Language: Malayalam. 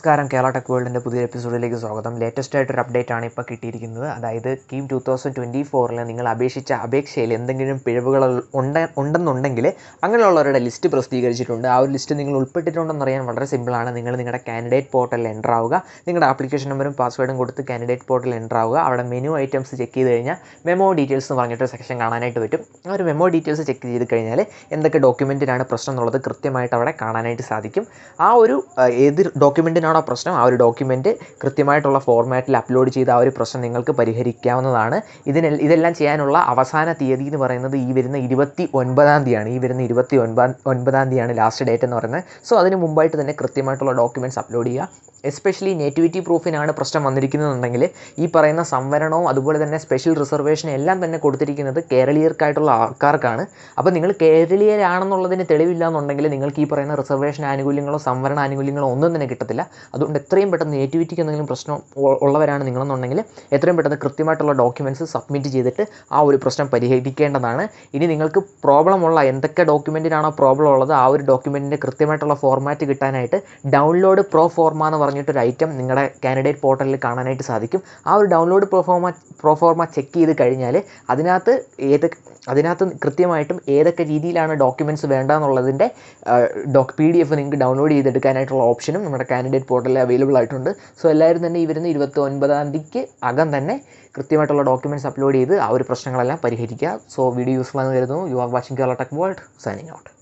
നമസ്കാരം. കേരള ടെക് വേൾഡിന്റെ പുതിയ എപ്പിസോഡിലേക്ക് സ്വാഗതം. ലേറ്റസ്റ്റ് ആയിട്ടൊരു അപ്ഡേറ്റ് ആണ് ഇപ്പോൾ കിട്ടിയിരിക്കുന്നത്. അതായത് കീം ടു തൗസൻഡ് ട്വന്റി ഫോറിൽ നിങ്ങൾ അപേക്ഷിച്ച അപേക്ഷയിൽ എന്തെങ്കിലും പിഴവുകൾ ഉണ്ട് ഉണ്ടെന്നുണ്ടെങ്കിൽ അങ്ങനെയുള്ളവരുടെ ലിസ്റ്റ് പ്രസിദ്ധീകരിച്ചിട്ടുണ്ട്. ആ ഒരു ലിസ്റ്റ് നിങ്ങൾ ഉൾപ്പെട്ടിട്ടുണ്ടെന്ന് അറിയാൻ വളരെ സിമ്പിളാണ് നിങ്ങൾ നിങ്ങളുടെ കാൻഡിഡേറ്റ് പോർട്ടലിൽ എന്റർ ആവുക. നിങ്ങളുടെ ആപ്ലിക്കേഷൻ നമ്പറും പാസ്വേഡും കൊടുത്ത് കാൻഡിഡേറ്റ് പോർട്ടലിൽ എന്റർ ആവുക. അവിടെ മെനു ഐറ്റംസ് ചെക്ക് ചെയ്ത് കഴിഞ്ഞാൽ മെമോ ഡീറ്റെയിൽസ് എന്ന് പറഞ്ഞിട്ടൊരു സെക്ഷൻ കാണാനായിട്ട് പറ്റും. ആ ഒരു മെമോ ഡീറ്റെയിൽസ് ചെക്ക് ചെയ്ത് കഴിഞ്ഞാൽ എന്തൊക്കെ ഡോക്യുമെന്റിനാണ് പ്രശ്നം എന്നുള്ളത് കൃത്യമായിട്ട് അവിടെ കാണാനായിട്ട് സാധിക്കും. ആ ഒരു ഏത് ഡോക്യുമെന്റിനാണോ പ്രശ്നം? ആ ഒരു ഡോക്യുമെന്റ് കൃത്യമായിട്ടുള്ള ഫോർമാറ്റിൽ അപ്ലോഡ് ചെയ്ത് ആ ഒരു പ്രശ്നം നിങ്ങൾക്ക് പരിഹരിക്കാവുന്നതാണ്. ഇതിനെ ഇതെല്ലാം ചെയ്യാനുള്ള അവസാന തീയതി എന്ന് പറയുന്നത് ഈ വരുന്ന ഇരുപത്തി ഒൻപതാം തീയതിയാണ്. ഈ വരുന്ന ഇരുപത്തി ഒൻപതാം ഒൻപതാം തീയതിയാണ് ലാസ്റ്റ് ഡേറ്റ് എന്ന് പറയുന്നത്. സോ അതിന് മുമ്പായിട്ട് തന്നെ കൃത്യമായിട്ടുള്ള ഡോക്യുമെന്റ്സ് അപ്ലോഡ് ചെയ്യുക. എസ്പെഷ്യലി നേറ്റിവിറ്റി പ്രൂഫിനാണ് പ്രശ്നം വന്നിരിക്കുന്നതെന്നുണ്ടെങ്കിൽ ഈ പറയുന്ന സംവരണവും അതുപോലെ തന്നെ സ്പെഷ്യൽ റിസർവേഷനും എല്ലാം തന്നെ കൊടുത്തിരിക്കുന്നത് കേരളീയർക്കായിട്ടുള്ള ആൾക്കാർക്കാണ്. അപ്പോൾ നിങ്ങൾ കേരളീയരാണെന്നുള്ളതിന് തെളിവില്ല എന്നുണ്ടെങ്കിൽ നിങ്ങൾക്ക് ഈ പറയുന്ന റിസർവേഷൻ ആനുകൂല്യങ്ങളോ സംവരണ ആനുകൂല്യങ്ങളോ ഒന്നും തന്നെ കിട്ടത്തില്ല. അതുകൊണ്ട് എത്രയും പെട്ടെന്ന് നേറ്റിവിറ്റിക്ക് എന്തെങ്കിലും പ്രശ്നം ഉള്ളവരാണ് നിങ്ങളെന്നുണ്ടെങ്കിൽ എത്രയും പെട്ടെന്ന് കൃത്യമായിട്ടുള്ള ഡോക്യുമെന്റ്സ് സബ്മിറ്റ് ചെയ്തിട്ട് ആ ഒരു പ്രശ്നം പരിഹരിക്കേണ്ടതാണ്. ഇനി നിങ്ങൾക്ക് പ്രോബ്ലം ഉള്ള എന്തൊക്കെ ഡോക്യുമെന്റിനാണോ പ്രോബ്ലം ഉള്ളത് ആ ഒരു ഡോക്യുമെന്റിന്റെ കൃത്യമായിട്ടുള്ള ഫോർമാറ്റ് കിട്ടാനായിട്ട് ഡൗൺലോഡ് പ്രോ ഫോർമ എന്ന് പറഞ്ഞിട്ടൊരു ഐറ്റം നിങ്ങളുടെ കാൻഡിഡേറ്റ് പോർട്ടലിൽ കാണാനായിട്ട് സാധിക്കും. ആ ഒരു ഡൗൺലോഡ് പ്രോഫോമ പ്രോഫോർമ ചെക്ക് ചെയ്ത് കഴിഞ്ഞാൽ അതിനകത്ത് ഏത് അതിനകത്ത് കൃത്യമായിട്ടും ഏതൊക്കെ രീതിയിലാണ് ഡോക്യുമെന്റ്സ് വേണ്ടതെന്നുള്ളതിന്റെ ഡോക് പി ഡി എഫ് നിങ്ങൾക്ക് ഡൗൺലോഡ് ചെയ്തെടുക്കാനായിട്ടുള്ള ഓപ്ഷനും നമ്മുടെ കാൻഡിഡേറ്റ് പോർട്ടലിൽ അവൈലബിൾ ആയിട്ടുണ്ട്. സോ എല്ലാവരും തന്നെ ഈ വരുന്ന ഇരുപത്തി ഒൻപതാം തീയതിക്ക് അകം തന്നെ കൃത്യമായിട്ടുള്ള ഡോക്യുമെന്റ്സ് അപ്ലോഡ് ചെയ്ത് ആ ഒരു പ്രശ്നങ്ങളെല്ലാം പരിഹരിക്കുക. സോ വീഡിയോ യൂസ്ഫുൾ ആണെന്ന് കരുതുന്നു. You are watching Kerala Tech World signing out